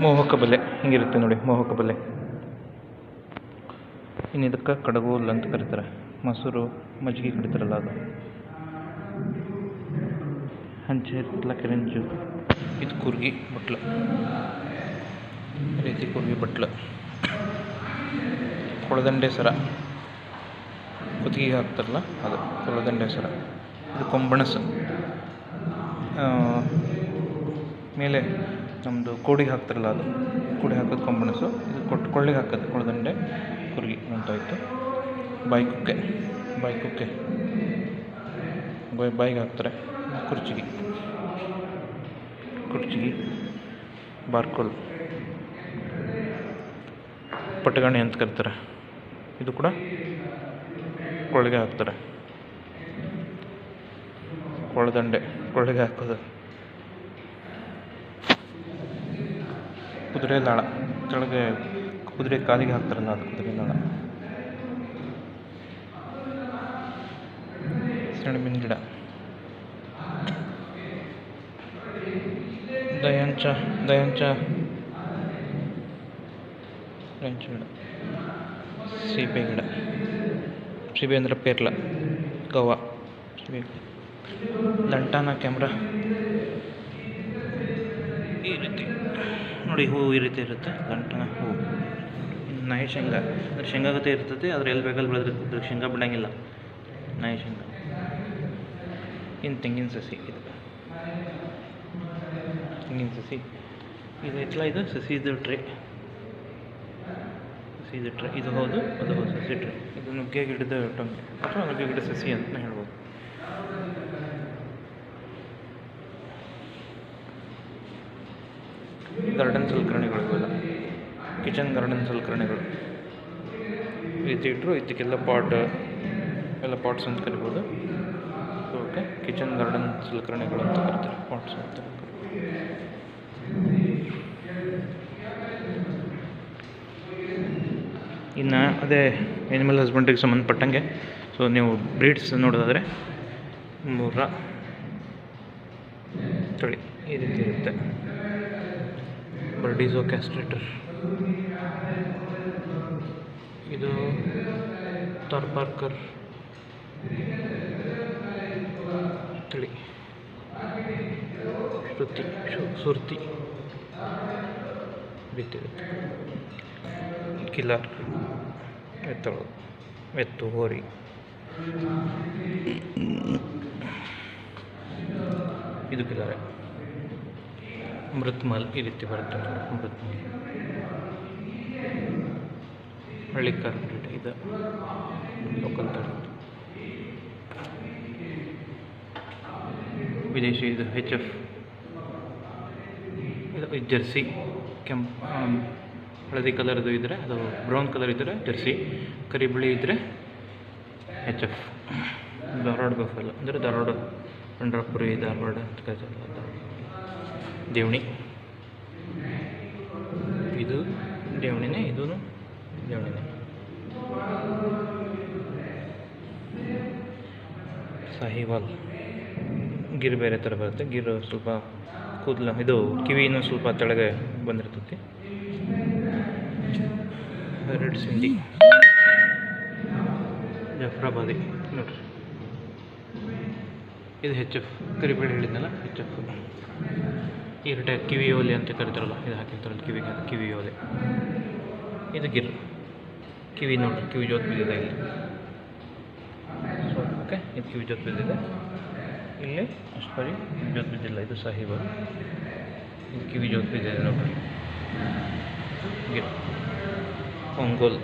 ಮೋಹಕ ಬಲೆ, ಹಿಂಗಿರುತ್ತೆ ನೋಡಿ, ಮೋಹಕ ಬಲೆ. ಇನ್ನು ಇದಕ್ಕೆ ಕಡಗೋಲ್ ಅಂತ ಕರೀತಾರೆ. ಮೊಸರು, ಮಜ್ಜಿಗೆ ಕಡಿತಾರಲ್ಲ ಅದು. ಹಂಚೆ ಕೆರೆಂಜು ಇದು ಕೂರ್ಗಿ ಬಟ್ಲು. ರೀತಿ ಕೂರ್ಗಿ ಬಟ್ಲು. ಕೊಳದಂಡೆ ಸರ. ಕುತ್ತಿಗೆ ಹಾಕ್ತಾರಲ್ಲ ಅದು, ಕೊಳದಂಡೆ ಸರ. ಇದು ಕೊಂಬಣಸು. ಮೇಲೆ ನಮ್ಮದು ಕೋಡಿಗೆ ಹಾಕ್ತಾರಲ್ಲ ಅದು, ಕೋಡಿಗೆ ಹಾಕೋದು ಕೊಂಬಣಸು, ಇದು ಕೊಟ್ಟು ಕೊಳ್ಳಿಗೆ ಹಾಕೋದು, ಕೊಳದಂಡೆ ಕುರ್ಗಿ ಅಂತಾಯಿತು. ಬಾಯಿ ಕುಕ್ಕೆ ಬಾಯಿ ಕುಕ್ಕೆ. ಬಾಯಿ, ಬಾಯಿಗೆ ಹಾಕ್ತಾರೆ, ಕುರ್ಚಿಗೆ. ಕುರ್ಚಿಗೆ ಬಾರ್ಕೋಲ್. ಪಟಗಣಿ ಅಂತ ಕರೀತಾರೆ. ಇದು ಕೂಡ ಕೊಳ್ಳಿಗೆ ಹಾಕ್ತಾರೆ. ಕೊಳದಂಡೆ ಕೊಳ್ಳಿಗೆ ಹಾಕೋದು. ಕುದುರೆ ಲಾಳ ಕೆಳಗೆ ಕುದುರೆ ಕಾಲಿಗೆ ಹಾಕ್ತಾರೆ ಅದು ಕುದುರೆ ನಾಳ. ಸೆಣಬಿನ ಗಿಡ. ದಯಾಂಚ ದಯಾಂಚ. ದಯಾಂಚ ಗಿಡ. ಸೀಬೆ ಗಿಡ. ಸೀಬೆ ಅಂದ್ರೆ ಪೇರ್ಲ. ಗವ್ವ. ಸೀಬೆ ಲಂಟಾನ ಕ್ಯಾಮ್ರಾ ನೋಡಿ ಹೂವು ಈ ರೀತಿ ಇರುತ್ತೆ. ಲಂಟನ ಹೂವು ನಾಯಿ ಶೇಂಗಾ. ಅಂದರೆ ಶೇಂಗಾ ಗತೆ ಇರ್ತದೆ, ಆದರೆ ಎಲ್ಲಿ ಬೇಕಲ್ಲಿ ಬೆಳೆದಿರ್ತದೆ, ಶೇಂಗಾ ಬಿಡೋಂಗಿಲ್ಲ. ನಾಯಿ ಶೇಂಗಾ. ಇನ್ನು ತೆಂಗಿನ ಸಸಿ ಇದು. ತೆಂಗಿನ ಸಸಿ. ಇದು ಎಲ್ಲ ಇದು? ಸಸಿದು ಟ್ರೇ. ಸಸಿದು ಟ್ರೇ. ಇದು ಹೌದು, ಅದು ಹೌದು, ಸಸಿ ಟ್ರೇ. ಇದು ನುಗ್ಗೆ ಗಿಡದ ಟೊಂಗೆ. ಅಥವಾ ನುಗ್ಗೆ ಗಿಡ ಸಸಿ ಅಂತ ಹೇಳ್ಬೋದು. ಗಾರ್ಡನ್ ಸಲಕರಣೆಗಳು ಇವೆಲ್ಲ. ಕಿಚನ್ ಗಾರ್ಡನ್ ಸಲಕರಣೆಗಳು ಇದು ಇಟ್ಟರು ಇದಕ್ಕೆಲ್ಲ ಪಾಟ್ ಎಲ್ಲ ಪಾಟ್ಸ್ ಅಂತ ಕರಿಬೋದು. ಓಕೆ ಕಿಚನ್ ಗಾರ್ಡನ್ ಸಲಕರಣೆಗಳು ಅಂತ ಕರಿತಾರೆ. ಪಾಟ್ಸ್ ಅಂತ ಇನ್ನು ಅದೇ ಎನಿಮಲ್ ಹಸ್ಬೆಂಡ್ರಿಗೆ ಸಂಬಂಧಪಟ್ಟಂಗೆ ಸೊ ನೀವು ಬ್ರೀಡ್ಸ್ ನೋಡೋದಾದರೆ ಮೂರ ತಳಿ ಈ ರೀತಿ ಇರುತ್ತೆ. ಬರ್ಡಿಸೋ ಕ್ಯಾಸ್ಟ್ರೇಟರ್ ಇದು ತಾರ್ಪಾರ್ಕರ್ ತಳಿ. ಶ್ರುತಿ ಸುರ್ತಿ. ಬಿತ್ತಿರುತ್ತೆ ಕಿಲಾರ್ ಎತ್ತಳು. ಎತ್ತು ಹೋರಿ. ಇದು ಕಿಲ್ಲರೆ ಮೃತ್ಮಲ್ ಈ ರೀತಿ ಬರುತ್ತೆ ಮೃತ್ಮಲ್. ಹಳ್ಳಿ ಕಾರ್ಪೊರೇಟ್ ಇದು. ಲೋಕಲ್ ತಳಿ ವಿದೇಶಿ ಇದು ಹೆಚ್ ಎಫ್ ಇದು ಜರ್ಸಿ ಕೆಂಪ್ ಹಳದಿ ಕಲರ್ದು ಇದ್ದರೆ ಅದು ಬ್ರೌನ್ ಕಲರ್ ಇದ್ದರೆ ಜರ್ಸಿ, ಕರಿ ಬಿಳಿ ಇದ್ದರೆ ಹೆಚ್ ಎಫ್ ಧಾರವಾಡ ಬಫಲ್ ಅಂದರೆ ಧಾರವಾಡ, ಪಂಡ್ರಾಪುರಿ, ಧಾರವಾಡ ಅಂತ ಕರೀತಾರಲ್ಲ ಅದು. ದೇವಣಿ. ಇದು ದೇವಣಿನೇ ಇದೂ ದೇವಣಿನೇ. ಸಾಹಿವಾಲ್. ಗಿರ್ ಬೇರೆ ಥರ ಬರುತ್ತೆ. ಗಿರ್ ಸ್ವಲ್ಪ ಕೂದಲು, ಇದು ಕಿವಿನೂ ಸ್ವಲ್ಪ ತೆಳಗೆ ಬಂದಿರ್ತೈತಿ. ರೆಡ್ ಸಿಂಡಿ. ಜಫ್ರಾಬಾದಿ. ನೋಡ್ರಿ. ಇದು ಹೆಚ್ ಎಫ್ ಕರಿಬೇಳೆ ಹೇಳಿದ್ನಲ್ಲ? ಹೆಚ್ ಎಫ್ ಈರಟೆ ಕಿವಿ ಓಲೆ ಅಂತ ಕರಿತಾರಲ್ಲ ಇದು ಹಾಕಿರ್ತಾರಲ್ಲ ಕಿವಿಗೆ ಅದು ಕಿವಿ ಓಲೆ ಇದು ಗಿರ್ ಕಿವಿ ನೋಡ್ರಿ ಕಿವಿ ಜೋತ್ ಬಿದ್ದಿದೆ ಇಲ್ಲಿ ಸೊ ಓಕೆ ಇದು ಕಿವಿ ಜೋತ್ ಬಿದ್ದಿದೆ ಇಲ್ಲಿ ಅಷ್ಟು ಬರೀ ಜೋತ್ ಬಿದ್ದಿಲ್ಲ ಇದು ಸಾಹಿಬ ಇದು ಕಿವಿ ಜೋತ್ ಬಿದ್ದಿದೆ ನೋಡ್ರಿ ಗಿರ್ ಒಂಗೋಲ್